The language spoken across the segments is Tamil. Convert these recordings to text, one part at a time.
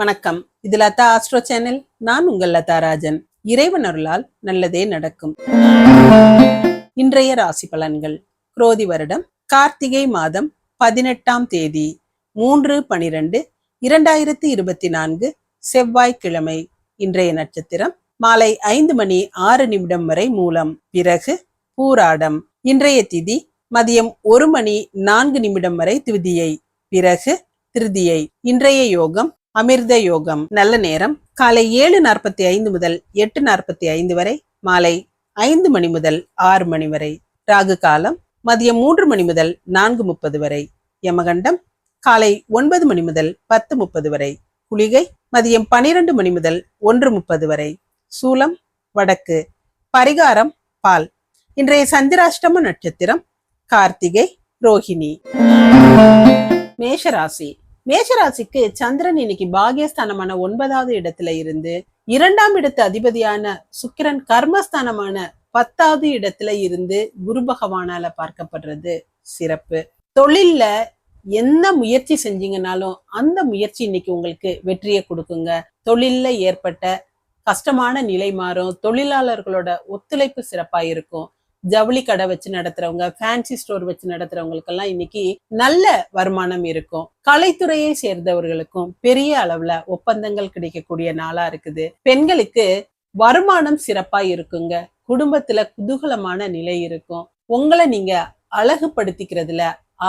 வணக்கம். இது லதா ஆஸ்ட்ரோ சேனல். நான் உங்கள் லதா ராஜன். இறைவன் அருளால் நல்லதே நடக்கும். இன்றைய ராசி பலன்கள். குரோதி வருடம் கார்த்திகை மாதம் பதினெட்டாம் தேதி மூன்று பனிரெண்டு இரண்டாயிரத்தி இருபத்தி நான்கு செவ்வாய்க்கிழமை. இன்றைய நட்சத்திரம் மாலை ஐந்து மணி ஆறு நிமிடம் வரை மூலம். பிறகு பூராடம். இன்றைய திதி மதியம் ஒரு மணி நான்கு நிமிடம் வரை திருதியை பிறகு திருதியை. இன்றைய யோகம் அமிர்த யோகம். நல்ல நேரம். காலை ஏழு நாற்பத்தி ஐந்து முதல் எட்டு நாற்பத்தி ஐந்து வரை. மாலை ஐந்து மணி முதல் ஆறு மணி வரை. ராகு காலம் மதியம் மூன்று மணி முதல் நான்கு முப்பது வரை. யமகண்டம் காலை ஒன்பது மணி முதல் பத்து முப்பது வரை. குளிகை மதியம் பனிரெண்டு மணி முதல் ஒன்று முப்பது வரை. சூலம் வடக்கு. பரிகாரம் பால். இன்றைய சந்திராஷ்டம நட்சத்திரம் கார்த்திகை ரோஹிணி. மேஷராசி. மேஷராசிக்கு சந்திரன் இன்னைக்கு பாகியஸ்தானமான ஒன்பதாவது இடத்துல இருந்து இரண்டாம் இடத்து அதிபதியான சுக்கிரன் கர்மஸ்தானமான பத்தாவது இடத்துல இருந்து குரு பகவானால பார்க்கப்படுறது சிறப்பு. தொழில்ல என்ன முயற்சி செஞ்சீங்கனாலும் அந்த முயற்சி இன்னைக்கு உங்களுக்கு வெற்றியை கொடுக்குங்க. தொழில்ல ஏற்பட்ட கஷ்டமான நிலை மாறும். தொழிலாளர்களோட ஒத்துழைப்பு சிறப்பா இருக்கும். ஜவுளி கடை வச்சு நடத்துறவங்க ஃபேன்சி ஸ்டோர் வச்சு நடத்துறவங்களுக்கெல்லாம் இன்னைக்கு நல்ல வருமானம் இருக்கும். கலைத்துறையை சேர்ந்தவர்களுக்கும் பெரிய அளவுல ஒப்பந்தங்கள் கிடைக்கக்கூடிய நாளா இருக்குது. பெண்களுக்கு வருமானம் சிறப்பா இருக்குங்க. குடும்பத்துல குதூகலமான நிலை இருக்கும். உங்களை நீங்க அழகுபடுத்திக்கிறதுல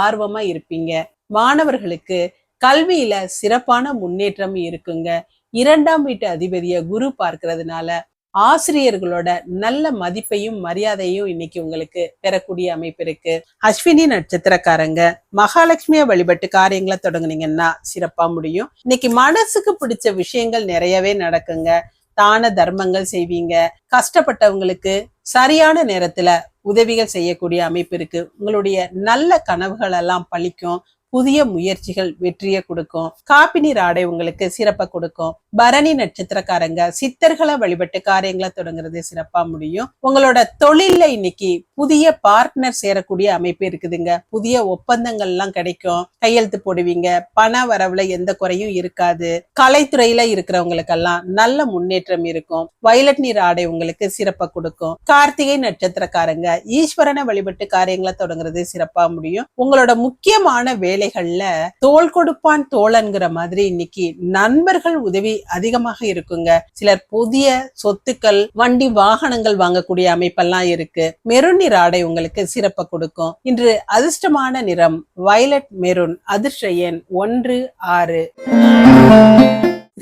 ஆர்வமா இருப்பீங்க. மாணவர்களுக்கு கல்வியில சிறப்பான முன்னேற்றம் இருக்குங்க. இரண்டாம் வீட்டு அதிபதிய குரு பார்க்கறதுனால ஆசிரியர்களோட நல்ல மதிப்பையும் மரியாதையும் இன்னைக்கு உங்களுக்கு பெறக்கூடிய அமைப்பு இருக்கு. அஸ்வினி நட்சத்திரக்காரங்க மகாலட்சுமிய வழிபட்டு காரியங்களை தொடங்குனீங்கன்னா சிறப்பா முடியும். இன்னைக்கு மனசுக்கு பிடிச்ச விஷயங்கள் நிறையவே நடக்குங்க. தான தர்மங்கள் செய்வீங்க. கஷ்டப்பட்டவங்களுக்கு சரியான நேரத்துல உதவிகள் செய்யக்கூடிய அமைப்பு இருக்கு. உங்களுடைய நல்ல கனவுகள் எல்லாம் பழிக்கும். புதிய முயற்சிகள் வெற்றியை கொடுக்கும். காப்பினீர் ஆடை உங்களுக்கு சிறப்பை கொடுக்கும். பரணி நட்சத்திரக்காரங்க சித்தர்களை வழிபட்டு காரியங்களை தொடங்குறது சிறப்பா முடியும். உங்களோட தொழில்ல இன்னைக்கு புதிய பார்ட்னர் சேரக்கூடிய அமைப்பு இருக்குதுங்க. புதிய ஒப்பந்தங்கள் எல்லாம் கிடைக்கும். கையெழுத்து போடுவீங்க. பண வரவுல எந்த குறையும் இருக்காது. கலைத்துறையில இருக்கிறவங்களுக்கெல்லாம் நல்ல முன்னேற்றம் இருக்கும். வயலட் நீர் ஆடை உங்களுக்கு சிறப்பை கொடுக்கும். கார்த்திகை நட்சத்திரக்காரங்க ஈஸ்வரனை வழிபட்டு காரியங்களை தொடங்குறது சிறப்பா முடியும். உங்களோட முக்கியமான வேலை வேலைகள்ல தோல் கொடுப்பான் தோழன்கிற மாதிரி இன்னைக்கு நண்பர்கள் உதவி அதிகமாக இருக்குங்க. சிலர் புதிய சொத்துக்கள் வண்டி வாகனங்கள் வாங்கக்கூடிய அமைப்பெல்லாம் இருக்கு. மெருன் நிற ஆடை உங்களுக்கு சிறப்பை கொடுக்கும். இன்று அதிர்ஷ்டமான நிறம் வயலட் மெருன் அதிர்ஷ்ட எண் ஒன்று ஆறு.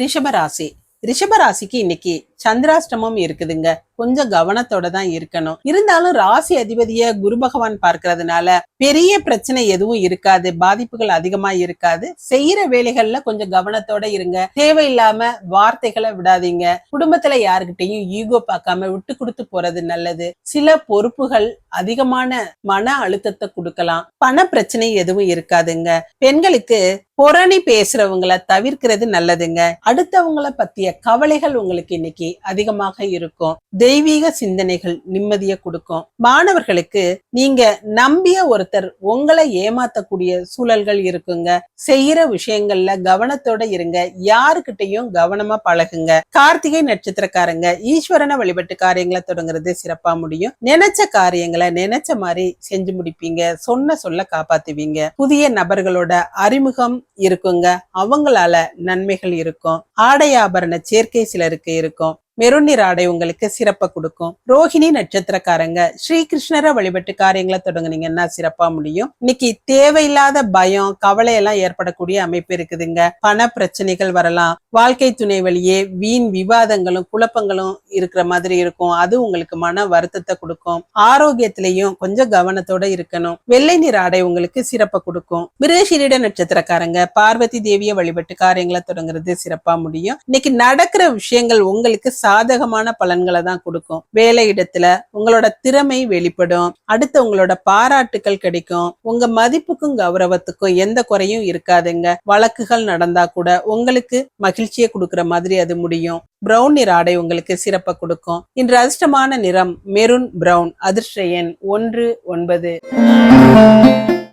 ரிஷபராசி ரிஷபராசிக்கு இன்னைக்கு சந்திராஷ்டமம் இருக்குதுங்க. கொஞ்சம் கவனத்தோட தான் இருக்கணும். இருந்தாலும் ராசி அதிபதிய குரு பகவான் பார்க்கறதுனால பெரிய பிரச்சனை எதுவும் இருக்காது. பாதிப்புகள் அதிகமா இருக்காது. செய்யற வேலைகள்ல கொஞ்சம் கவனத்தோட இருங்க. தேவையில்லாம வார்த்தைகளை விடாதீங்க. குடும்பத்துல யாருக்கிட்டையும் ஈகோ பார்க்காம விட்டு கொடுத்து போறது நல்லது. சில பொறுப்புகள் அதிகமான மன அழுத்தத்தை கொடுக்கலாம். பண பிரச்சனை எதுவும் இருக்காதுங்க. பெண்களுக்கு புரணி பேசுறவங்கள தவிர்க்கிறது நல்லதுங்க. அடுத்தவங்கள பத்திய கவலைகள் உங்களுக்கு இன்னைக்கு அதிகமாக இருக்கும். தெய்வீக சிந்தனைகள் நிம்மதியை கொடுக்கும். மாணவர்களுக்கு நீங்க நம்பிய ஒருத்தர் உங்களை ஏமாத்தக்கூடிய சூழல்கள் இருக்குங்க. செய்யற விஷயங்கள்ல கவனத்தோட இருங்க. யாருக்கிட்டையும் கவனமா பழகுங்க. கார்த்திகை நட்சத்திரக்காரங்க ஈஸ்வரனை வழிபட்டு காரியங்களை தொடங்குறது சிறப்பா முடியும். நினைச்ச காரியங்களை நினைச்ச மாதிரி செஞ்சு முடிப்பீங்க. சொன்ன சொல்ல காப்பாத்துவீங்க. புதிய நபர்களோட அறிமுகம் இருக்குங்க. அவங்களால நன்மைகள் இருக்கும். ஆடை ஆபரண சேர்க்கை சிலருக்கு இருக்கும். மெருநீர் ஆடை உங்களுக்கு சிறப்பை கொடுக்கும். ரோஹிணி நட்சத்திரக்காரங்க ஸ்ரீகிருஷ்ணரை வழிபட்டு காரியங்களை தொடங்குனீங்கன்னா சிறப்பா முடியும். இன்னைக்கு தேவையில்லாத பயம் கவலை எல்லாம் ஏற்படக்கூடிய அமைப்பு இருக்குதுங்க. பண பிரச்சனைகள் வரலாம். வாழ்க்கை துணை வழியே வீண் விவாதங்களும் குழப்பங்களும் இருக்கிற மாதிரி இருக்கும். அது உங்களுக்கு மன வருத்தத்தை கொடுக்கும். ஆரோக்கியத்திலையும் கொஞ்சம் கவனத்தோட இருக்கணும். வெள்ளை நிற ஆடை உங்களுக்கு சிறப்பை கொடுக்கும். மிருகசீரிட நட்சத்திரக்காரங்க பார்வதி தேவியை வழிபட்டு காரியங்களை தொடங்குறது சிறப்பா முடியும். இன்னைக்கு நடக்கிற விஷயங்கள் உங்களுக்கு சாதகமான பலன்களை தான் கொடுக்கும். வேலை இடத்துல உங்களோட திறமை வெளிப்படும். அடுத்து உங்களோட பாராட்டுக்கள் கிடைக்கும். உங்க மதிப்புக்கும் கௌரவத்துக்கும் எந்த குறையும் இருக்காதுங்க. வழக்குகள் நடந்தா கூட உங்களுக்கு மகிழ்ச்சியை கொடுக்குற மாதிரி அது முடியும். பிரவுன் நிற ஆடை உங்களுக்கு சிறப்பை கொடுக்கும். இன்று அதிர்ஷ்டமான நிறம் மெரூன் பிரவுன் அதிர்ஷ்ட எண் ஒன்று ஒன்பது.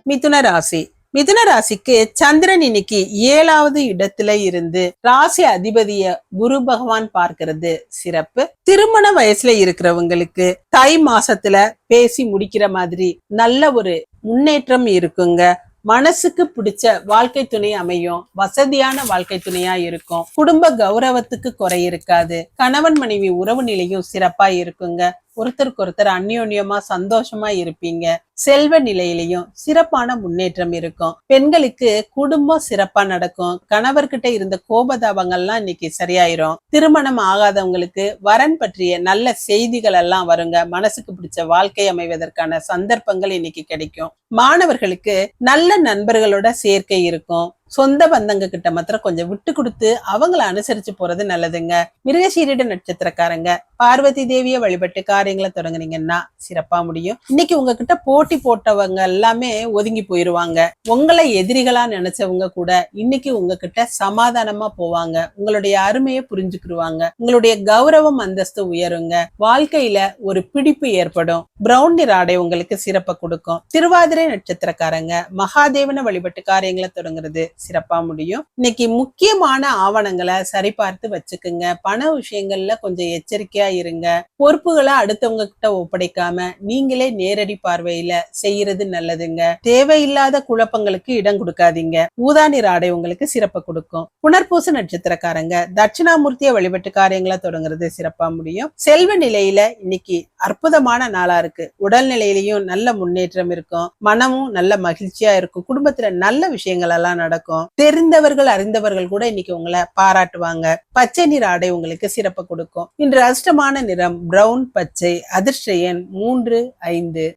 மிதுன ராசி. மிதுன ராசிக்கு சந்திரன் இன்னைக்கு ஏழாவது இடத்துல இருந்து ராசி அதிபதிய குரு பகவான் பார்க்கிறது சிறப்பு. திருமண வயசுல இருக்கிறவங்களுக்கு தை மாசத்துல பேசி முடிக்கிற மாதிரி நல்ல ஒரு முன்னேற்றம் இருக்குங்க. மனசுக்கு பிடிச்ச வாழ்க்கை துணை அமையும். வசதியான வாழ்க்கை துணையா இருக்கும். குடும்ப கௌரவத்துக்கு குறை இருக்காது. கணவன் மனைவி உறவு நிலையும் சிறப்பா இருக்குங்க. ஒருத்தருக்கு ஒருத்தர் அந்யோன்யமா சந்தோஷமா இருப்பீங்க. செல்வ நிலையிலையும் சிறப்பான முன்னேற்றம் இருக்கும். பெண்களுக்கு குடும்பம் சிறப்பா நடக்கும். கணவர்கிட்ட இருந்த கோபதாபங்கள்லாம் இன்னைக்கு சரியாயிரும். திருமணம் ஆகாதவங்களுக்கு வரன் பற்றிய நல்ல செய்திகள் எல்லாம் வருங்க. மனசுக்கு பிடிச்ச வாழ்க்கை அமைவதற்கான சந்தர்ப்பங்கள் இன்னைக்கு கிடைக்கும். மாணவர்களுக்கு நல்ல நண்பர்களோட சேர்க்கை இருக்கும். சொந்த பந்தங்க கிட்ட மாத்திரம் கொஞ்சம் விட்டு கொடுத்து அவங்கள அனுசரிச்சு போறது நல்லதுங்க. மிருகசீரிட நட்சத்திரக்காரங்க பார்வதி தேவிய வழிபட்டு காரியங்களை தொடங்குனீங்கன்னா சிறப்பா முடியும். இன்னைக்கு உங்ககிட்ட போட்டி போட்டவங்க எல்லாமே ஒதுங்கி போயிருவாங்க. உங்களை எதிரிகளா நினைச்சவங்க கூட இன்னைக்கு உங்ககிட்ட சமாதானமா போவாங்க. உங்களுடைய அருமையை புரிஞ்சுக்கிடுவாங்க உங்களுடைய கௌரவம் அந்தஸ்து உயருங்க. வாழ்க்கையில ஒரு பிடிப்பு ஏற்படும். பிரவுன் நிற ஆடை உங்களுக்கு சிறப்பை கொடுக்கும். திருவாதிரை நட்சத்திரக்காரங்க மகாதேவனை வழிபட்டு காரியங்களை தொடங்குறது சிறப்பா முடியும். இன்னைக்கு முக்கியமான ஆவணங்களை சரிபார்த்து வச்சுக்குங்க. பண விஷயங்கள்ல கொஞ்சம் எச்சரிக்கையா இருங்க. பொறுப்புகளை அடுத்தவங்க கிட்ட ஒப்படைக்காம நீங்களே நேரடி பார்வையில செய்யறது நல்லதுங்க. தேவையில்லாத குழப்பங்களுக்கு இடம் கொடுக்காதீங்க. ஊதானிற ஆடை உங்களுக்கு சிறப்பை கொடுக்கும். புனர்பூச நட்சத்திரக்காரங்க தட்சிணாமூர்த்திய வழிபட்டு காரியங்களை தொடங்குறது சிறப்பா முடியும். செல்வ நிலையில இன்னைக்கு அற்புதமான நாளா இருக்கு. உடல் நிலையிலையும் நல்ல முன்னேற்றம் இருக்கும். மனமும் நல்ல மகிழ்ச்சியா இருக்கும். குடும்பத்துல நல்ல விஷயங்கள் எல்லாம் நடக்கும். தெரிந்தவர்கள் அறிந்தவர்கள் கூட இன்னைக்கு உங்களை பாராட்டுவாங்க. பச்சை நிற ஆடை உங்களுக்கு சிறப்பு கொடுக்கும். இன்று அதிர்ஷ்டமான நிறம் பிரவுன் பச்சை அதிர்ஷ்ட எண் மூன்று ஐந்து.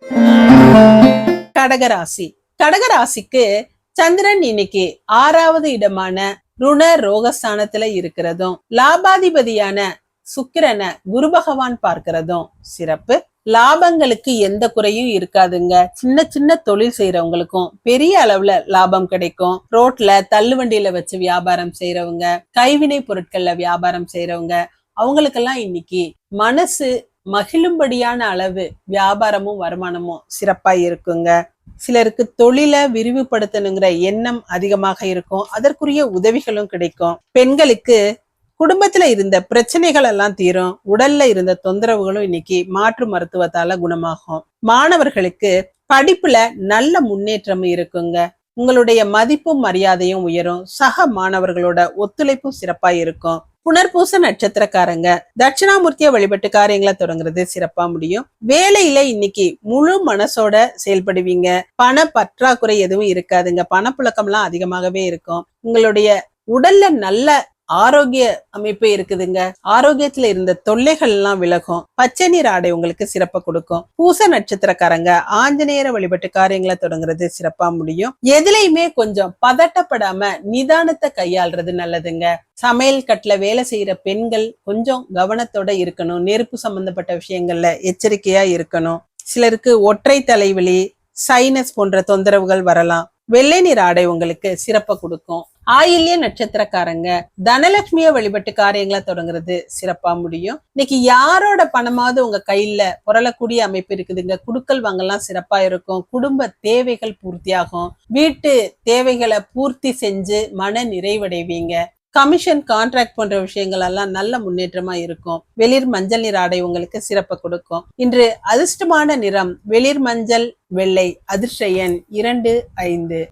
கடகராசி. கடகராசிக்கு சந்திரன் இன்னைக்கு ஆறாவது இடமான ருண ரோகஸ்தானத்துல இருக்கிறதும் லாபாதிபதியான சுக்கிரனை குரு பகவான் பார்க்கிறதும் சிறப்பு. லாபங்களுக்கு எந்த குறையும் இருக்காதுங்க. சின்ன சின்ன தொழில் செய்யறவங்களுக்கும் பெரிய அளவுல லாபம் கிடைக்கும். ரோட்ல தள்ளுவண்டியில வச்சு வியாபாரம் செய்யறவங்க கைவினை பொருட்கள்ல வியாபாரம் செய்யறவங்க அவங்களுக்கெல்லாம் இன்னைக்கு மனசு மகிழும்படியான அளவு வியாபாரமும் வருமானமும் சிறப்பா இருக்குங்க. சிலருக்கு தொழிலை விரிவுபடுத்தணுங்கிற எண்ணம் அதிகமாக இருக்கும். அதற்குரிய உதவிகளும் கிடைக்கும். பெண்களுக்கு குடும்பத்துல இருந்த பிரச்சனைகள் எல்லாம் தீரும். உடல்ல இருந்த தொந்தரவுகளும் இன்னைக்கு மாற்று மருத்துவத்தால குணமாகும். மாணவர்களுக்கு படிப்புல நல்ல முன்னேற்றம் இருக்குங்க. உங்களுடைய மதிப்பும் மரியாதையும் உயரும். சக மாணவர்களோட ஒத்துழைப்பும் சிறப்பா இருக்கும். புனர்பூச நட்சத்திரக்காரங்க. தட்சிணாமூர்த்திய வழிபட்டு காரியங்களை தொடங்குறது சிறப்பா முடியும். வேலையில இன்னைக்கு முழு மனசோட செயல்படுவீங்க. பண பற்றாக்குறை எதுவும் இருக்காதுங்க. பணப்புழக்கம்லாம் அதிகமாகவே இருக்கும். உங்களுடைய உடல்ல நல்ல ஆரோக்கிய அமைப்பு இருக்குதுங்க. ஆரோக்கியத்துல இருந்த தொல்லைகள் எல்லாம் விலகும். பச்சை நீர் ஆடை உங்களுக்கு சிறப்பை கொடுக்கும். பூச நட்சத்திரக்காரங்க ஆஞ்சநேயர வழிபட்டு காரியங்களை தொடங்குறது சிறப்பா முடியும். எதுலையுமே கொஞ்சம் பதட்டப்படாம நிதானத்தை கையாள்றது நல்லதுங்க. சமையல் கட்டில் வேலை செய்யற பெண்கள் கொஞ்சம் கவனத்தோட இருக்கணும். நெருப்பு சம்பந்தப்பட்ட விஷயங்கள்ல எச்சரிக்கையா இருக்கணும். சிலருக்கு ஒற்றை தலைவலி சைனஸ் போன்ற தொந்தரவுகள் வரலாம். வெள்ளை நிற ஆடை உங்களுக்கு சிறப்பை கொடுக்கும். ஆயில்ய நட்சத்திரக்காரங்க தனலட்சுமிய வழிபட்டு காரியங்களை தொடங்குறது சிறப்பா முடியும். இன்னைக்கு யாரோட பணமாவது உங்க கையில புரளக்கூடிய அமைப்பு இருக்குதுங்க குடுக்கல் வாங்கலாம் சிறப்பா இருக்கும். குடும்ப தேவைகள் பூர்த்தியாகும். வீட்டு தேவைகளை பூர்த்தி செஞ்சு மன நிறைவடைவீங்க. கமிஷன் கான்ட்ராக்ட் போன்ற விஷயங்கள் எல்லாம் நல்ல முன்னேற்றமா இருக்கும். வெளிர் மஞ்சள் நிற ஆடை உங்களுக்கு சிறப்பை கொடுக்கும். இன்று அதிர்ஷ்டமான நிறம் வெளிர் மஞ்சள் வெள்ளை அதிர்ஷ்ட எண் இரண்டு ஐந்து.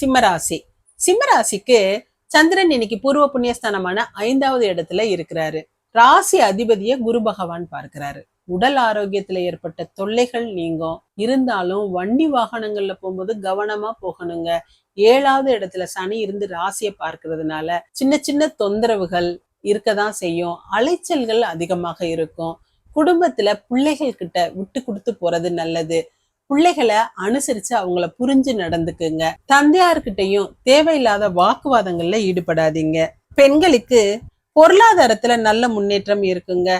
சிம்மராசி. சிம்மராசிக்கு சந்திரன் இன்னைக்கு பூர்வ புண்ணியஸ்தானமான ஐந்தாவது இடத்துல இருக்கிறாரு. ராசி அதிபதிய குரு பகவான் பார்க்கிறாரு. உடல் ஆரோக்கியத்துல ஏற்பட்ட தொல்லைகள் நீங்கும். இருந்தாலும் வண்டி வாகனங்கள்ல போகும்போது கவனமா போகணுங்க. ஏழாவது இடத்துல சனி இருந்து ராசியை பார்க்கறதுனால சின்ன சின்ன தொந்தரவுகள் இருக்கதான் செய்யும். அலைச்சல்கள் அதிகமாக இருக்கும். குடும்பத்துல பிள்ளைகள் கிட்ட விட்டு கொடுத்து போறது நல்லது. பிள்ளைகளை அனுசரிச்சு அவங்கள புரிஞ்சு நடந்துக்குங்க. தந்தையார்கிட்டையும் தேவையில்லாத வாக்குவாதங்கள்ல ஈடுபடாதீங்க. பெண்களுக்கு பொருளாதாரத்துல நல்ல முன்னேற்றம் இருக்குங்க.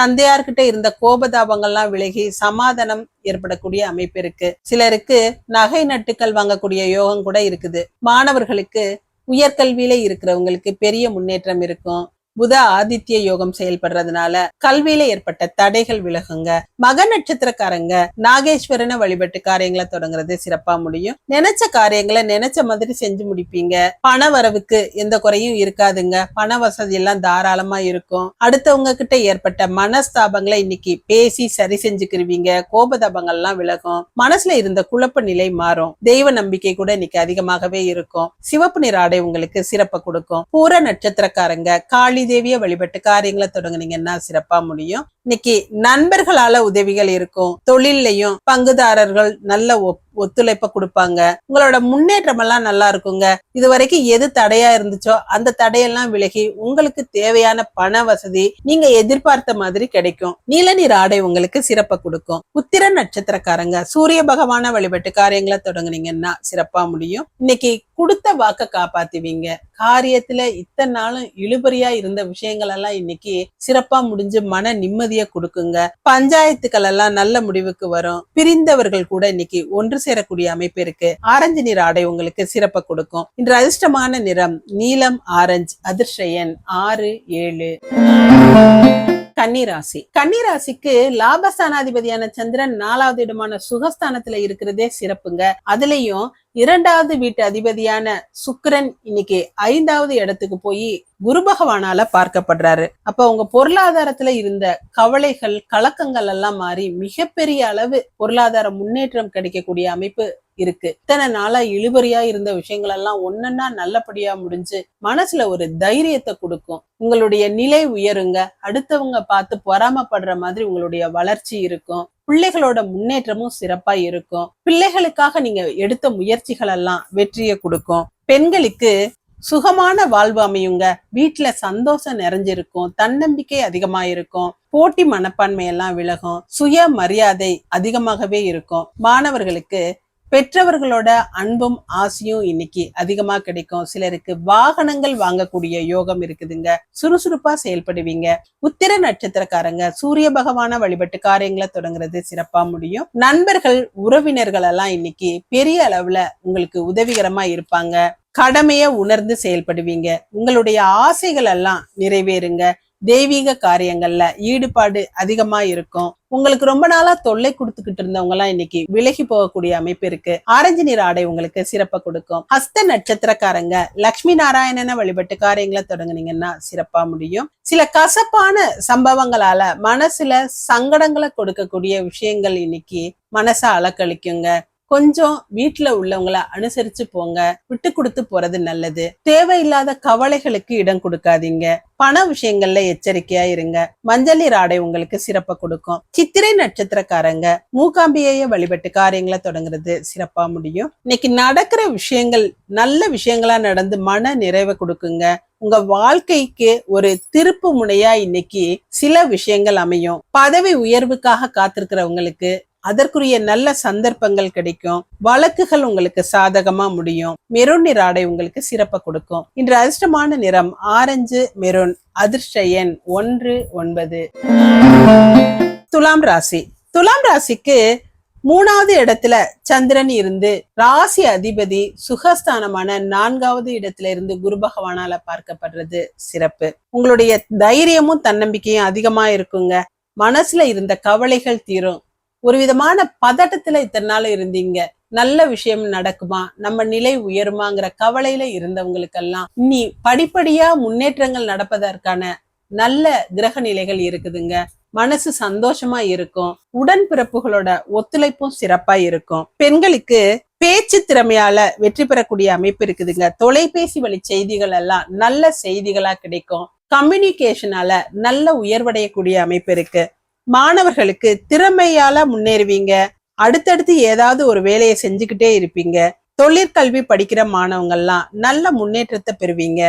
தந்தையார்கிட்ட இருந்த கோபதாபங்கள்லாம் விலகி சமாதானம் ஏற்படக்கூடிய அமைப்பு இருக்கு. சிலருக்கு நகை நட்டுக்கள் வாங்கக்கூடிய யோகம் கூட இருக்குது. மாணவர்களுக்கு உயர்கல்வியில இருக்கிறவங்களுக்கு பெரிய முன்னேற்றம் இருக்கும். புத ஆதித்ய யோகம் செயல்படுறதுனால கல்வியில ஏற்பட்ட தடைகள் விலகுங்க. மக நட்சத்திரக்காரங்க நாகேஸ்வரனை வழிபட்டு காரியங்களை தொடங்குறது சிறப்பா முடியும். நினைச்ச காரியங்களை நினைச்ச மாதிரி செஞ்சு முடிப்பீங்க. பண வரவுக்கு எந்த குறையும் இருக்காதுங்க. பண வசதி எல்லாம் தாராளமா இருக்கும். அடுத்தவங்க கிட்ட ஏற்பட்ட மனஸ்தாபங்களை இன்னைக்கு பேசி சரி செஞ்சுக்கிருவீங்க. கோபதாபங்கள் எல்லாம் விலகும். மனசுல இருந்த குழப்ப நிலை மாறும். தெய்வ நம்பிக்கை கூட இன்னைக்கு அதிகமாகவே இருக்கும். சிவப்பு நிற ஆடை உங்களுக்கு சிறப்பை கொடுக்கும். பூர நட்சத்திரக்காரங்க காளி தேவியை வழிபட்டு காரியங்களை தொடங்குனீங்கன்னா சிறப்பா முடியும். இன்னைக்கு நண்பர்களால உதவிகள் இருக்கும். தொழிலையும் பங்குதாரர்கள் நல்ல ஒப்பு ஒத்துழைப்பை கொடுப்பாங்க. உங்களோட முன்னேற்றம் எல்லாம் நல்லா இருக்குங்க. இது வரைக்கும் எது தடையா இருந்துச்சோ அந்த தடையெல்லாம் விலகி உங்களுக்கு தேவையான பண வசதி நீங்க எதிர்பார்த்த மாதிரி கிடைக்கும். நீல ஆடை உங்களுக்கு சிறப்பை கொடுக்கும். உத்திர நட்சத்திரக்காரங்க சூரிய பகவான வழிபட்டு காரியங்களை தொடங்குனீங்கன்னா சிறப்பா முடியும். இன்னைக்கு கொடுத்த வாக்க காப்பாத்துவீங்க. காரியத்துல இத்தனை நாளும் இழுபறியா இருந்த விஷயங்கள் எல்லாம் இன்னைக்கு சிறப்பா முடிஞ்சு மன நிம்மதியை கொடுக்குங்க. பஞ்சாயத்துக்கள் எல்லாம் நல்ல முடிவுக்கு வரும். பிரிந்தவர்கள் கூட இன்னைக்கு ஒன்று சேரக்கூடிய அமைப்பு இருக்கு. ஆரஞ்சு நிற ஆடை உங்களுக்கு சிறப்பை கொடுக்கும். இன்று அதிர்ஷ்டமான நிறம் நீலம் ஆரஞ்சு அதிர்ஷயன் ஆறு ஏழு. கன்னிராசி. கன்னிராசிக்கு லாபஸ்தானாதிபதியான சந்திரன் நாலாவது இடமான சுகஸ்தானத்துல இருக்கிறதே சிறப்புங்க. அதுலயும் இரண்டாவது வீட்டு அதிபதியான சுக்கரன் இன்னைக்கு ஐந்தாவது இடத்துக்கு போய் குரு பகவானால பார்க்கப்படுறாரு. அப்ப உங்க பொருளாதாரத்துல இருந்த கவலைகள் கலக்கங்கள் எல்லாம் மாறி மிகப்பெரிய அளவு பொருளாதார முன்னேற்றம் கிடைக்கக்கூடிய அமைப்பு இருக்கு. இத்தனை நாளா இழுபறியா இருந்த விஷயங்கள் எல்லாம் ஒன்னொன்னா நல்லபடியா முடிஞ்சு மனசுல ஒரு தைரியத்தை கொடுக்கும். உங்களுடைய நிலை உயருங்க. அடுத்தவங்க பார்த்து பொறாமப்படுற மாதிரி உங்களுடைய வளர்ச்சி இருக்கும். பிள்ளைகளோட முன்னேற்றமும் சிறப்பா இருக்கும். பிள்ளைகளுக்காக நீங்க எடுத்த முயற்சிகள் எல்லாம் வெற்றியை கொடுக்கும். பெண்களுக்கு சுகமான வாழ்வு அமையுங்க. வீட்டுல சந்தோஷம் நிறைஞ்சிருக்கும். தன்னம்பிக்கை அதிகமா இருக்கும் போட்டி மனப்பான்மை எல்லாம் விலகும். சுய மரியாதை அதிகமாகவே இருக்கும். மாணவர்களுக்கு பெற்றவர்களோட அன்பும் ஆசையும் இன்னைக்கு அதிகமா கிடைக்கும். சிலருக்கு வாகனங்கள் வாங்கக்கூடிய யோகம் இருக்குதுங்க. சுறுசுறுப்பா செயல்படுவீங்க. உத்திர நட்சத்திரக்காரங்க சூரிய பகவான வழிபட்டு காரியங்களை தொடங்குறது சிறப்பா முடியும். நண்பர்கள் உறவினர்கள் எல்லாம் இன்னைக்கு பெரிய அளவுல உங்களுக்கு உதவிகரமா இருப்பாங்க. கடமைய உணர்ந்து செயல்படுவீங்க. உங்களுடைய ஆசைகள் எல்லாம் நிறைவேறுங்க. தெய்வீக காரியங்கள்ல ஈடுபாடு அதிகமா இருக்கும். உங்களுக்கு ரொம்ப நாளா தொல்லை கொடுத்துக்கிட்டு இருந்தவங்க எல்லாம் இன்னைக்கு விலகி போகக்கூடிய அமைப்பு இருக்கு. ஆரஞ்சு நிற ஆடை உங்களுக்கு சிறப்பை கொடுக்கும். ஹஸ்த நட்சத்திரக்காரங்க லக்ஷ்மி நாராயணன வழிபட்டு காரியங்களை தொடங்குனீங்கன்னா சிறப்பா முடியும். சில கசப்பான சம்பவங்களால மனசுல சங்கடங்களை கொடுக்கக்கூடிய விஷயங்கள் இன்னைக்கு மனசை அலக்கழிக்குங்க. கொஞ்சம் வீட்டுல உள்ளவங்கள அனுசரிச்சு போங்க. விட்டு கொடுத்து போறது நல்லது. தேவையில்லாத கவலைகளுக்கு இடம் கொடுக்காதீங்க. பண விஷயங்கள்ல எச்சரிக்கையா இருங்க. மஞ்சள் ஆடை உங்களுக்கு சிறப்பை கொடுக்கும். சித்திரை நட்சத்திரக்காரங்க மூகாம்பியைய வழிபட்டு காரியங்களை தொடங்குறது சிறப்பா முடியும். இன்னைக்கு நடக்கிற விஷயங்கள் நல்ல விஷயங்களா நடந்து மன நிறைவை கொடுக்குங்க. உங்க வாழ்க்கைக்கு ஒரு திருப்பு முனையா இன்னைக்கு சில விஷயங்கள் அமையும். பதவி உயர்வுக்காக காத்திருக்கிறவங்களுக்கு அதற்குரிய நல்ல சந்தர்ப்பங்கள் கிடைக்கும். வழக்குகள் உங்களுக்கு சாதகமா முடியும். மெரூன் நிற ஆடை உங்களுக்கு சிறப்பை கொடுக்கும். இன்று அதிர்ஷ்டமான நிறம் ஆரஞ்சு மெரூன். அதிர்ஷ்ட எண் ஒன்று ஒன்பது. துலாம் ராசி. துலாம் ராசிக்கு மூணாவது இடத்துல சந்திரன் இருந்து ராசி அதிபதி சுகஸ்தானமான நான்காவது இடத்துல இருந்து குரு பகவானால பார்க்கப்படுறது சிறப்பு. உங்களுடைய தைரியமும் தன்னம்பிக்கையும் அதிகமா இருக்குங்க. மனசுல இருந்த கவலைகள் தீரும். ஒரு விதமான பதட்டத்துல இத்தனை நாள் இருந்தீங்க. நல்ல விஷயம் நடக்குமா? நம்ம நிலை உயருமாங்கிற கவலையில இருந்தவங்களுக்கெல்லாம் இனி படிப்படியா முன்னேற்றங்கள் நடப்பதற்கான நல்ல கிரக நிலைகள் இருக்குதுங்க. மனசு சந்தோஷமா இருக்கும். உடன்பிறப்புகளோட ஒத்துழைப்பும் சிறப்பா இருக்கும். பெண்களுக்கு பேச்சு திறமையால வெற்றி பெறக்கூடிய அமைப்பு இருக்குதுங்க. தொலைபேசி வழி செய்திகள் எல்லாம் நல்ல செய்திகளா கிடைக்கும். கம்யூனிகேஷனால நல்ல உயர்வடையக்கூடிய அமைப்பு இருக்கு. மாணவர்களுக்கு திறமையால முன்னேறுவீங்க. அடுத்தடுத்து ஏதாவது ஒரு வேலையை செஞ்சுக்கிட்டே இருப்பீங்க. தொழிற்கல்வி படிக்கிற மாணவங்கள்லாம் நல்ல முன்னேற்றத்தை பெறுவீங்க.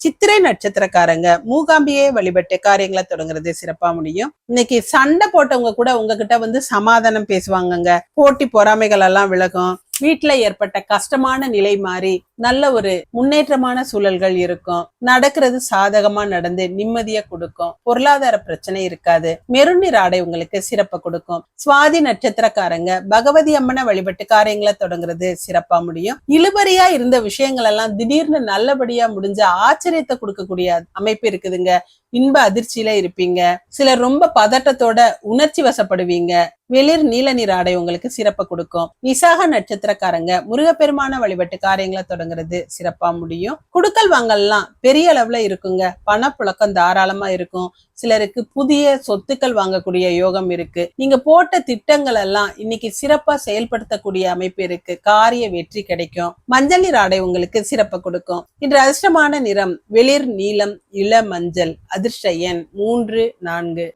சித்திரை நட்சத்திரக்காரங்க மூகாம்பியே வழிபட்டு காரியங்களை தொடங்குறது சிறப்பா முடியும். இன்னைக்கு சண்டை போட்டவங்க கூட உங்ககிட்ட வந்து சமாதானம் பேசுவாங்கங்க. போட்டி பொறாமைகள் எல்லாம் விலகும். வீட்டுல ஏற்பட்ட கஷ்டமான நிலை மாறி நல்ல ஒரு முன்னேற்றமான சூழல்கள் இருக்கும். நடக்கிறது சாதகமா நடந்து நிம்மதியா கொடுக்கும். பொருளாதார பிரச்சனை இருக்காது. மெருநீர் ஆடை உங்களுக்கு சிறப்பை கொடுக்கும். சுவாதி நட்சத்திரக்காரங்க பகவதி அம்மனை வழிபட்டு காரியங்களை தொடங்குறது சிறப்பா முடியும். இழுபறியா இருந்த விஷயங்கள் எல்லாம் திடீர்னு நல்லபடியா முடிஞ்ச ஆச்சரியத்தை கொடுக்கக்கூடிய அமைப்பு இருக்குதுங்க. இன்ப அதிர்ச்சியில இருப்பீங்க. சிலர் ரொம்ப பதட்டத்தோட உணர்ச்சி வசப்படுவீங்க. வெளிர் நீல நீர் ஆடை உங்களுக்கு சிறப்பை கொடுக்கும். விசாக நட்சத்திரக்காரங்க முருகப்பெருமான வழிபட்டு காரியங்களை தொடங்குறது சிறப்பா முடியும். குடுக்கல் வாங்கல்லாம் பெரிய அளவுல இருக்குங்க. பணப்புழக்கம் தாராளமா இருக்கும். சிலருக்கு புதிய சொத்துக்கள் வாங்கக்கூடிய யோகம் இருக்கு. நீங்க போட்ட திட்டங்கள் எல்லாம் இன்னைக்கு சிறப்பா செயல்படுத்தக்கூடிய அமைப்பு இருக்கு. காரிய வெற்றி கிடைக்கும். மஞ்சள் நீர் ஆடை உங்களுக்கு சிறப்பை கொடுக்கும். இன்று அதிர்ஷ்டமான நிறம் வெளிர் நீலம் இள மஞ்சள் அதிர்ஷ்ட எண் மூன்று நான்கு.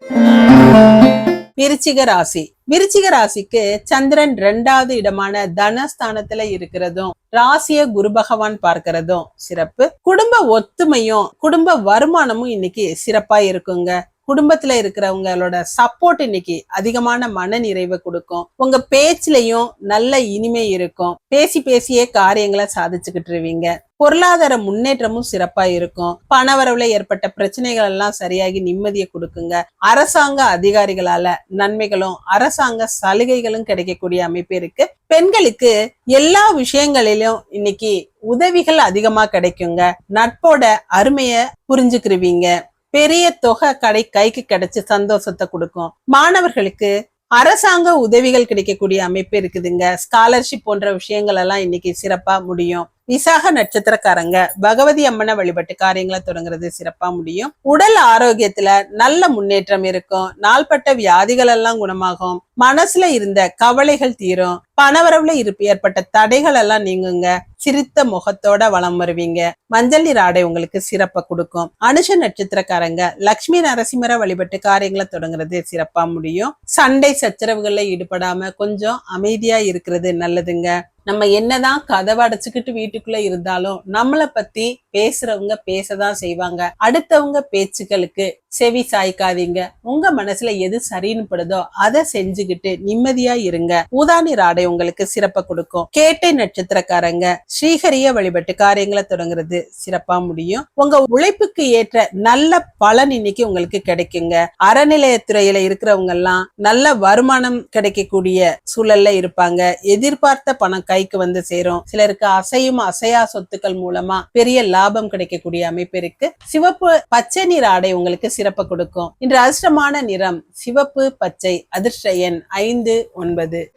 விருச்சிக ராசி. விருச்சிக ராசிக்கு சந்திரன் ரெண்டாவது இடமான தனஸ்தானத்துல இருக்கிறதும் ராசிய குரு பகவான் பார்க்கிறதும் சிறப்பு. குடும்ப ஒத்துமையும் குடும்ப வருமானமும் இன்னைக்கு சிறப்பா இருக்குங்க. குடும்பத்துல இருக்கிறவங்களோட சப்போர்ட் இன்னைக்கு அதிகமான மன நிறைவை கொடுக்கும். உங்க பேச்சுலயும் நல்ல இனிமை இருக்கும். பேசி பேசியே காரியங்களை சாதிச்சுக்கிட்டுருவீங்க. பொருளாதார முன்னேற்றமும் சிறப்பா இருக்கும். பணவரவுல ஏற்பட்ட பிரச்சனைகள் எல்லாம் சரியாகி நிம்மதியை கொடுக்குங்க. அரசாங்க அதிகாரிகளால நன்மைகளும் அரசாங்க சலுகைகளும் கிடைக்கக்கூடிய அமைப்பு இருக்கு. பெண்களுக்கு எல்லா விஷயங்களிலும் இன்னைக்கு உதவிகள் அதிகமா கிடைக்குங்க. நட்போட அருமைய புரிஞ்சுக்கிருவீங்க. பெரிய தொகை கடை கைக்கு கிடைச்சு சந்தோஷத்தை கொடுக்கும். மாணவர்களுக்கு அரசாங்க உதவிகள் கிடைக்கக்கூடிய அமைப்பு இருக்குதுங்க. ஸ்காலர்ஷிப் போன்ற விஷயங்கள் எல்லாம் இன்னைக்கு சிறப்பா முடியும். விசாக நட்சத்திரக்காரங்க பகவதி அம்மனை வழிபட்டு காரியங்களை தொடங்குறது சிறப்பா முடியும். உடல் ஆரோக்கியத்துல நல்ல முன்னேற்றம் இருக்கும். நாள்பட்ட வியாதிகள் எல்லாம் குணமாகும். மனசுல இருந்த கவலைகள் தீரும். பணவரவுல இருப்பு ஏற்பட்ட தடைகள் எல்லாம் நீங்குங்க. சிரித்த முகத்தோட வளம் வருவீங்க. மஞ்சள் நீர் ஆடை உங்களுக்கு சிறப்பை கொடுக்கும். அனுஷ நட்சத்திரக்காரங்க லக்ஷ்மி நரசிம்மர வழிபட்டு காரியங்களை தொடங்குறது சிறப்பா முடியும். சண்டை சச்சரவுகள்ல ஈடுபடாம கொஞ்சம் அமைதியா இருக்கிறது நல்லதுங்க. நம்ம என்னதான் கதவை அடைச்சுக்கிட்டு வீட்டுக்குள்ள இருந்தாலும் நம்மளை பத்தி பேசுறவங்க பேசதான் செய்வாங்க. அடுத்தவங்க பேச்சுக்களுக்கு செவி சாய்க்காதீங்க. உங்க மனசுல எது சரின்னு படுதோ அதை செஞ்சுக்கிட்டு நிம்மதியா இருங்க. ஊதானி ராடை உங்களுக்கு சிறப்பை கொடுக்கும். கேட்டை நட்சத்திரக்காரங்க ஸ்ரீஹரிய வழிபட்டு காரியங்களை தொடங்குறது சிறப்பா முடியும். உங்க உழைப்புக்கு ஏற்ற நல்ல பலன் இன்னைக்கு உங்களுக்கு கிடைக்குங்க. அறநிலையத்துறையில இருக்கிறவங்க எல்லாம் நல்ல வருமானம் கிடைக்கக்கூடிய சூழல்ல இருப்பாங்க. எதிர்பார்த்த பணம் கைக்கு வந்து சேரும். சிலருக்கு அசையும் அசையா சொத்துக்கள் மூலமா பெரிய லாபம் கிடைக்கக்கூடிய அமைப்பு இருக்கு. சிவப்பு பச்சை நிற ஆடை உங்களுக்கு சிறப்பு கொடுக்கும். இன்று அதிர்ஷ்டமான நிறம் சிவப்பு பச்சை அதிர்ஷ்ட எண் ஐந்து ஒன்பது.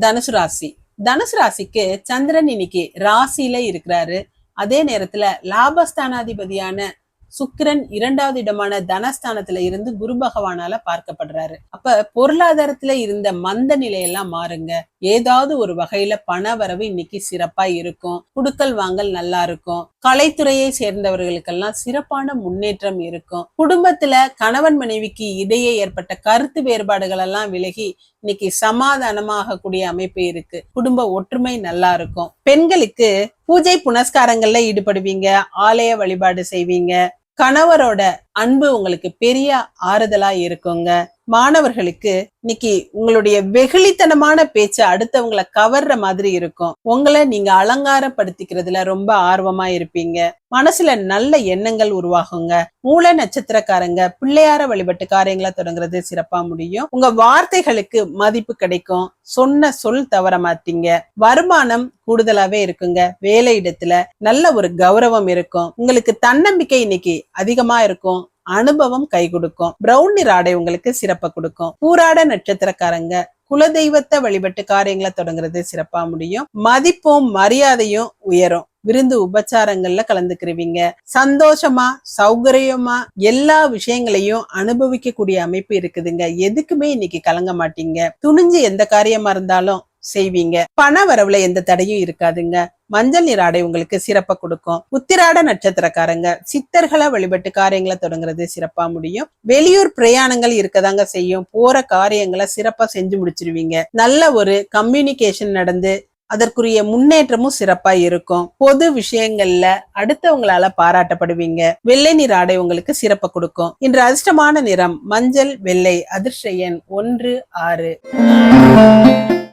தனுசு ராசி. தனுசு ராசிக்கு சந்திரன் இன்னைக்கு ராசியில இருக்கிறாரு. அதே நேரத்துல லாபஸ்தானாதிபதியான சுக்கிரன் இரண்டாவது இடமான தனஸ்தானத்துல இருந்து குரு பகவானால பார்க்கப்படுறாரு. அப்ப பொருளாதாரத்துல இருந்த மந்த நிலையெல்லாம் மாறுங்க. ஏதாவது ஒரு வகையில பண வரவு இன்னைக்கு சிறப்பா இருக்கும். குடுக்கல் வாங்கல் நல்லா இருக்கும். கலைத்துறையை சேர்ந்தவர்களுக்கெல்லாம் சிறப்பான முன்னேற்றம் இருக்கும். குடும்பத்துல கணவன் மனைவிக்கு இடையே ஏற்பட்ட கருத்து வேறுபாடுகள் எல்லாம் விலகி இன்னைக்கு சமாதானமாக கூடிய அமைப்பு இருக்கு. குடும்ப ஒற்றுமை நல்லா இருக்கும். பெண்களுக்கு பூஜை புனஸ்காரங்கள்ல ஈடுபடுவீங்க. ஆலய வழிபாடு செய்வீங்க. கணவரோட அன்பு உங்களுக்கு பெரிய ஆறுதலா இருக்குங்க. மாணவர்களுக்கு இன்னைக்கு உங்களுடைய வெகுளித்தனமான பேச்சு அடுத்தவங்களை கவர்ற மாதிரி இருக்கும். உங்களை நீங்க அலங்காரப்படுத்திக்கிறதுல ரொம்ப ஆர்வமா இருப்பீங்க. மனசுல நல்ல எண்ணங்கள் உருவாகுங்க. மூல நட்சத்திரக்காரங்க பிள்ளையார வழிபட்டு காரியங்களை தொடங்குறது சிறப்பா முடியும். உங்க வார்த்தைகளுக்கு மதிப்பு கிடைக்கும். சொன்ன சொல் தவற மாட்டீங்க. வருமானம் கூடுதலாவே இருக்குங்க. வேலை இடத்துல நல்ல ஒரு கௌரவம் இருக்கும். உங்களுக்கு தன்னம்பிக்கை இன்னைக்கு அதிகமா இருக்கும். அனுபவம் கை கொடுக்கும். பிரவுன் நிற ஆடை உங்களுக்கு சிறப்பை கொடுக்கும். பூராட நட்சத்திரக்காரங்க குலதெய்வத்தை வழிபட்டு காரியங்களை தொடங்குறது சிறப்பா முடியும். மதிப்பும் மரியாதையும் உயரும். விருந்து உபச்சாரங்கள்ல கலந்துக்கிருவீங்க. சந்தோஷமா சௌகரியமா எல்லா விஷயங்களையும் அனுபவிக்கக்கூடிய அமைப்பு இருக்குதுங்க. எதுக்குமே இன்னைக்கு கலங்க மாட்டீங்க. துணிஞ்சு எந்த காரியமா இருந்தாலும் செய்வீங்க. பண வரவுல எந்த தடையும் இருக்காதுங்க. மஞ்சள் நீர் ஆடை உங்களுக்கு சிறப்பை கொடுக்கும். உத்திராட நட்சத்திரக்காரங்க சித்தர்களை வழிபட்டு காரியங்களை தொடங்குறது சிறப்பா முடியும். வெளியூர் பிரயாணங்கள் இருக்கதாங்க செய்யும். போற காரியங்களை சிறப்பா செஞ்சு முடிச்சிருவீங்க. நல்ல ஒரு கம்யூனிகேஷன் நடந்து அதற்குரிய முன்னேற்றமும் சிறப்பா இருக்கும். பொது விஷயங்கள்ல அடுத்தவங்களால பாராட்டப்படுவீங்க. வெள்ளை நிற ஆடை உங்களுக்கு சிறப்பை கொடுக்கும். இன்று அதிர்ஷ்டமான நிறம் மஞ்சள் வெள்ளை அதிர்ஷ்ட எண் ஒன்று ஆறு.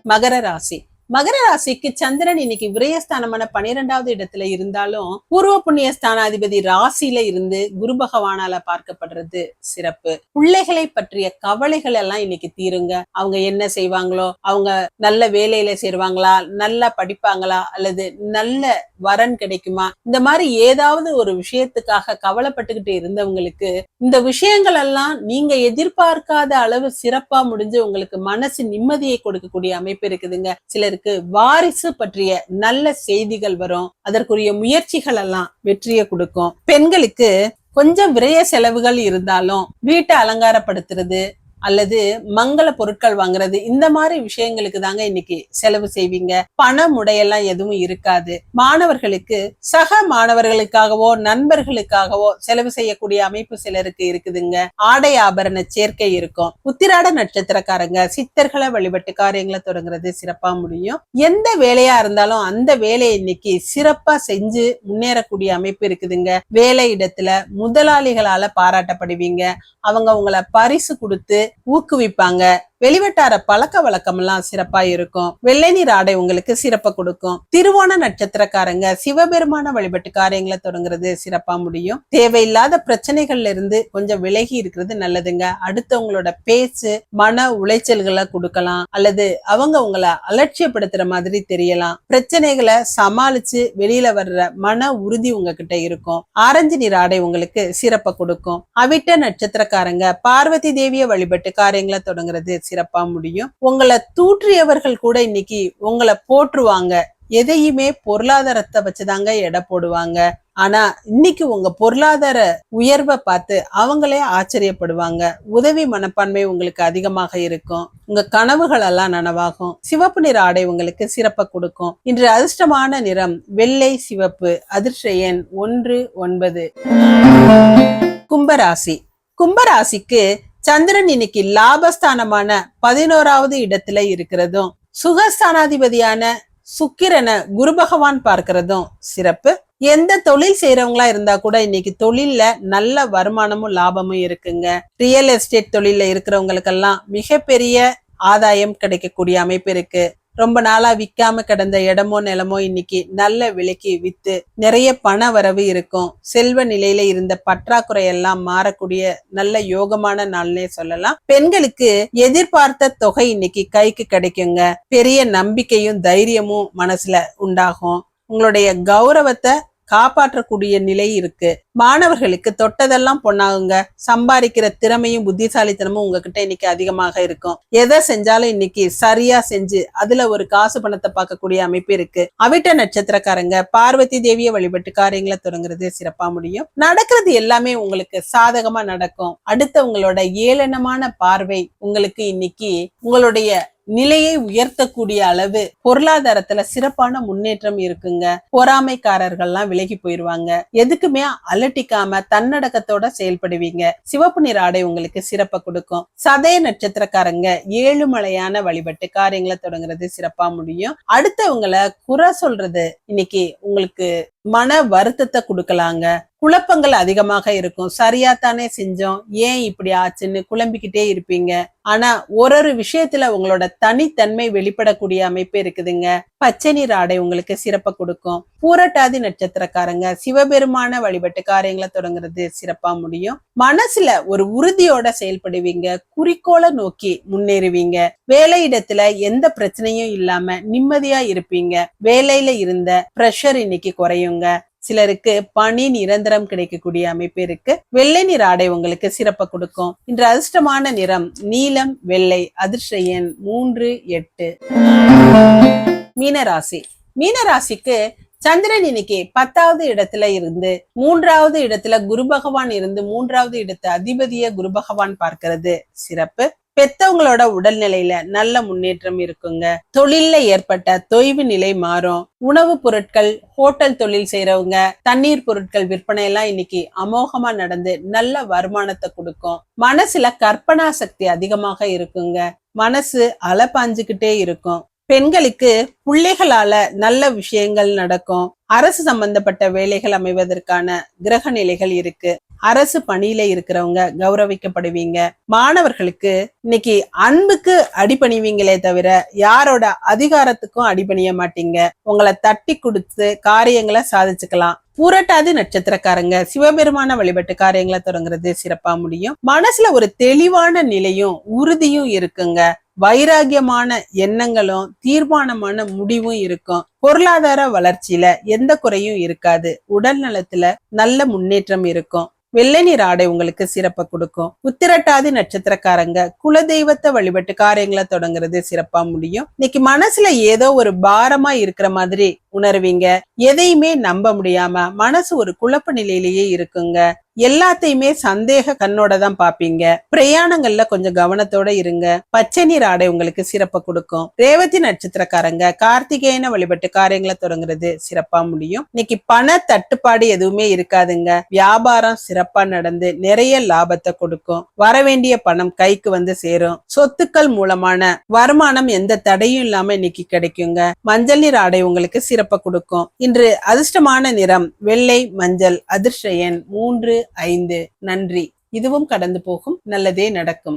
மகர ராசி. மகர ராசிக்கு சந்திரன் இன்னைக்கு விரயஸ்தானமான பனிரெண்டாவது இடத்துல இருந்தாலும் பூர்வ புண்ணிய ஸ்தானாதிபதி ராசியில இருந்து குரு பகவானால பார்க்கப்படுறது சிறப்பு. பிள்ளைகளை பற்றிய கவலைகள் எல்லாம் இன்னைக்கு தீருங்க. அவங்க என்ன செய்வாங்களோ அவங்க நல்ல வேலையில சேருவாங்களா நல்லா படிப்பாங்களா அல்லது நல்ல வரன் கிடைக்குமா இந்த மாதிரி ஏதாவது ஒரு விஷயத்துக்காக கவலைப்பட்டுக்கிட்டு இருந்தவங்களுக்கு இந்த விஷயங்கள் எல்லாம் நீங்க எதிர்பார்க்காத அளவு சிறப்பா முடிஞ்சு உங்களுக்கு மனசு நிம்மதியை கொடுக்கக்கூடிய அமைப்பு இருக்குதுங்க. சிலருக்கு வாரிசு பற்றிய நல்ல செய்திகள் வரும். அதற்குரிய முயற்சிகள் எல்லாம் வெற்றியை கொடுக்கும். பெண்களுக்கு கொஞ்சம் விரைய செலவுகள் இருந்தாலும் வீட்டை அலங்காரப்படுத்துறது அல்லது மங்கள பொருட்கள் வாங்குறது இந்த மாதிரி விஷயங்களுக்கு தாங்க இன்னைக்கு செலவு செய்வீங்க. பண முடையெல்லாம் எதுவும் இருக்காது. மாணவர்களுக்கு சக மாணவர்களுக்காகவோ நண்பர்களுக்காகவோ செலவு செய்யக்கூடிய அமைப்பு சிலருக்கு இருக்குதுங்க. ஆடை ஆபரண சேர்க்கை இருக்கும். உத்திராட நட்சத்திரக்காரங்க சித்தர்களை வழிபட்டு காரியங்களை தொடங்குறது சிறப்பா முடியும். எந்த வேலையா இருந்தாலும் அந்த வேலையை இன்னைக்கு சிறப்பா செஞ்சு முன்னேறக்கூடிய அமைப்பு இருக்குதுங்க. வேலை இடத்துல முதலாளிகளால பாராட்டப்படுவீங்க. அவங்க உங்களை பரிசு கொடுத்து ஊக்குவிப்பாங்க. வெளிவட்டார பழக்க வழக்கம் எல்லாம் சிறப்பா இருக்கும். வெள்ளை நீர் ஆடை உங்களுக்கு சிறப்பை கொடுக்கும். திருவோண நட்சத்திரக்காரங்க சிவபெருமான வழிபட்டு காரியங்களை தொடங்குறது சிறப்பா முடியும். தேவையில்லாத பிரச்சனைகள்ல இருந்து கொஞ்சம் விலகி இருக்கிறது நல்லதுங்க. அடுத்தவங்களோட பேச்சு மன உளைச்சல்களை கொடுக்கலாம். அல்லது அவங்க உங்களை அலட்சியப்படுத்துற மாதிரி தெரியலாம். பிரச்சனைகளை சமாளிச்சு வெளியில வர்ற மன உறுதி உங்ககிட்ட இருக்கும். ஆரஞ்சு நீர் ஆடை உங்களுக்கு சிறப்ப கொடுக்கும். அவிட்ட நட்சத்திரக்காரங்க பார்வதி தேவிய வழிபட்டு காரியங்களை தொடங்குறது சிறப்பா முடியும். உங்களை தூற்றியவர்கள் கூட இன்னைக்கு உங்களை போற்றுவாங்க. எதையுமே பொருளாதாரத்தை வச்சுதாங்க எடை போடுவாங்க. ஆனா இன்னைக்கு உங்க பொருளாதார உயர்வை பார்த்து அவங்களே ஆச்சரியப்படுவாங்க. உதவி மனப்பான்மை உங்களுக்கு அதிகமாக இருக்கும். உங்க கனவுகள் எல்லாம் நனவாகும். சிவப்பு நிற ஆடை உங்களுக்கு சிறப்பை கொடுக்கும். இன்று அதிர்ஷ்டமான நிறம் வெள்ளை சிவப்பு. அதிர்ஷ்ட எண் ஒன்று ஒன்பது. கும்பராசி. கும்பராசிக்கு சந்திரன் இன்னைக்கு லாபஸ்தானமான பதினோராவது இடத்துல இருக்கிறதும் சுகஸ்தானாதிபதியான சுக்கிரனை குரு பகவான் பார்க்கிறதும் சிறப்பு. எந்த தொழில் செய்யறவங்களா இருந்தா கூட இன்னைக்கு தொழில்ல நல்ல வருமானமும் லாபமும் இருக்குங்க. ரியல் எஸ்டேட் தொழில்ல இருக்கிறவங்களுக்கெல்லாம் மிகப்பெரிய ஆதாயம் கிடைக்கக்கூடிய அமைப்பு இருக்கு. ரொம்ப நாளா விற்காம கிடந்த இடமோ நிலமோ இன்னைக்கு நல்ல விலைக்கு வித்து நிறைய பண வரவு இருக்கும். செல்வ நிலையில இருந்த பற்றாக்குறை எல்லாம் மாறக்கூடிய நல்ல யோகமான நாள்னே சொல்லலாம். பெண்களுக்கு எதிர்பார்த்த தொகை இன்னைக்கு கைக்கு கிடைக்குங்க. பெரிய நம்பிக்கையும் தைரியமும் மனசுல உண்டாகும். உங்களுடைய கௌரவத்தை காப்பாற்றக்கூடிய நிலை இருக்கு. மாணவர்களுக்கு தொட்டதெல்லாம் பொண்ணாகுங்க. சம்பாதிக்கிற திறமையும் புத்திசாலித்தனமும் உங்ககிட்ட இன்னைக்கு அதிகமாக இருக்கும். எதை செஞ்சாலும் இன்னைக்கு சரியா செஞ்சு அதுல ஒரு காசு பணத்தை பார்க்கக்கூடிய அமைப்பு இருக்கு. அவிட்ட நட்சத்திரக்காரங்க பார்வதி தேவியை வழிபட்டு காரியங்களை தொடங்குறது சிறப்பா முடியும். நடக்கிறது எல்லாமே உங்களுக்கு சாதகமா நடக்கும். அடுத்தவங்களோட ஏளனமான பார்வை உங்களுக்கு இன்னைக்கு உங்களுடைய நிலையை உயர்த்தக்கூடிய அளவு பொருளாதாரத்துல சிறப்பான முன்னேற்றம் இருக்குங்க. பொறாமைக்காரர்கள்லாம் விலகி போயிருவாங்க. எதுக்குமே அலட்டிக்காம தன்னடக்கத்தோட செயல்படுவீங்க. சிவப்பு நிற ஆடை உங்களுக்கு சிறப்பை கொடுக்கும். சதய நட்சத்திரக்காரங்க ஏழுமலையான வழிபட்டு காரியங்களை தொடங்குறது சிறப்பா முடியும். அடுத்தவங்களை குறை சொல்றது இன்னைக்கு உங்களுக்கு மன வருத்தத்தை கொடுக்கலாங்க. குழப்பங்கள் அதிகமாக இருக்கும். சரியா தானே செஞ்சோம். ஏன் இப்படி ஆச்சுன்னு குழம்பிக்கிட்டே இருப்பீங்க. ஆனா ஒரு ஒரு விஷயத்துல உங்களோட தனித்தன்மை வெளிப்படக்கூடிய அமைப்பு இருக்குதுங்க. பச்சை நீர் ஆடை உங்களுக்கு சிறப்பை கொடுக்கும். பூரட்டாதி நட்சத்திரக்காரங்க சிவபெருமான வழிபட்டு காரியங்களை தொடங்குறது சிறப்பா முடியும். மனசுல ஒரு உறுதியோட செயல்படுவீங்க. குறிக்கோளை நோக்கி முன்னேறுவீங்க. வேலையிடத்துல எந்த பிரச்சனையும் இல்லாம நிம்மதியா இருப்பீங்க. வேலையில இருந்த பிரஷர் இன்னைக்கு குறையுங்க. சிலருக்கு பணி நிரந்தரம் கிடைக்கக்கூடிய அமைப்பு இருக்கு. வெள்ளை நிற ஆடை உங்களுக்கு சிறப்பை கொடுக்கும். இன்று அதிர்ஷ்டமான நிறம் நீலம் வெள்ளை அதிர்ஷ்ட எண் மூன்று எட்டு. மீனராசி. மீனராசிக்கு சந்திரன் இன்னைக்கு பத்தாவது இடத்துல இருந்து மூன்றாவது இடத்துல குரு பகவான் இருந்து மூன்றாவது இடத்து அதிபதிய குரு பகவான் பார்க்கிறது. சிறப்பு. பெத்தவங்களோட உடல்நிலையில நல்ல முன்னேற்றம் இருக்குங்க. தொழில்ல ஏற்பட்ட தொய்வு நிலை மாறும். உணவுப் பொருட்கள் ஹோட்டல் தொழில் செய்யறவங்க தண்ணீர் பொருட்கள் விற்பனை எல்லாம் இன்னைக்கு அமோகமா நடந்து நல்ல வருமானத்தை கொடுக்கும். மனசுல கற்பனா சக்தி அதிகமாக இருக்குங்க. மனசு அலப்பாஞ்சுக்கிட்டே இருக்கும். பெண்களுக்கு பிள்ளைகளால நல்ல விஷயங்கள் நடக்கும். அரசு சம்பந்தப்பட்ட வேலைகள் அமைவதற்கான கிரக நிலைகள் இருக்கு. அரசு பணியில இருக்கிறவங்க கௌரவிக்கப்படுவீங்க. மாணவர்களுக்கு இன்னைக்கு அன்புக்கு அடிபணிவீங்களே தவிர யாரோட அதிகாரத்துக்கும் அடிபணிய மாட்டீங்க. உங்களை தட்டி கொடுத்து காரியங்களை சாதிச்சுக்கலாம். புரட்டாதி நட்சத்திரக்காரங்க சிவபெருமான வழிபட்டு காரியங்களை தொடங்குறது சிறப்பா முடியும். மனசுல ஒரு தெளிவான நிலையும் உறுதியும் இருக்குங்க. வைராகியமான எண்ணங்களும் தீர்மானமான முடிவும் இருக்கும். பொருளாதார வளர்ச்சியில எந்த குறையும் இருக்காது. உடல் நலத்துல நல்ல முன்னேற்றம் இருக்கும். வெள்ளை நீர் ஆடை உங்களுக்கு சிறப்பை கொடுக்கும். உத்திரட்டாதி நட்சத்திரக்காரங்க குலதெய்வத்தை வழிபட்டு காரியங்களை தொடங்குறது சிறப்பா முடியும். இன்னைக்கு மனசுல ஏதோ ஒரு பாரமா இருக்கிற மாதிரி உணர்வீங்க. எதையுமே நம்ப முடியாம மனசு ஒரு குழப்ப நிலையிலேயே இருக்குங்க. எல்லாத்தையுமே சந்தேக கண்ணோட தான் பாப்பீங்க. பிரயாணங்கள்ல கொஞ்சம் கவனத்தோட இருங்க. பச்சை நீர் ஆடை உங்களுக்கு சிறப்பை கொடுக்கும். ரேவதி நட்சத்திரக்காரங்க கார்த்திகேயன வழிபட்டு காரியங்களை தொடங்குறது சிறப்பா முடியும். இன்னைக்கு பண தட்டுப்பாடு எதுவுமே இருக்காதுங்க. வியாபாரம் சிறப்பா நடந்து நிறைய லாபத்தை கொடுக்கும். வரவேண்டிய பணம் கைக்கு வந்து சேரும். சொத்துக்கள் மூலமான வருமானம் எந்த தடையும் இல்லாம இன்னைக்கு கிடைக்குங்க. மஞ்சள் நீர் ஆடை உங்களுக்கு சிறப்பை கொடுக்கும். இன்று அதிர்ஷ்டமான நிறம் வெள்ளை மஞ்சள் அதிர்ஷ்ட எண் மூன்று ஐந்து. நன்றி. இதுவும் கடந்து போகும். நல்லதே நடக்கும்.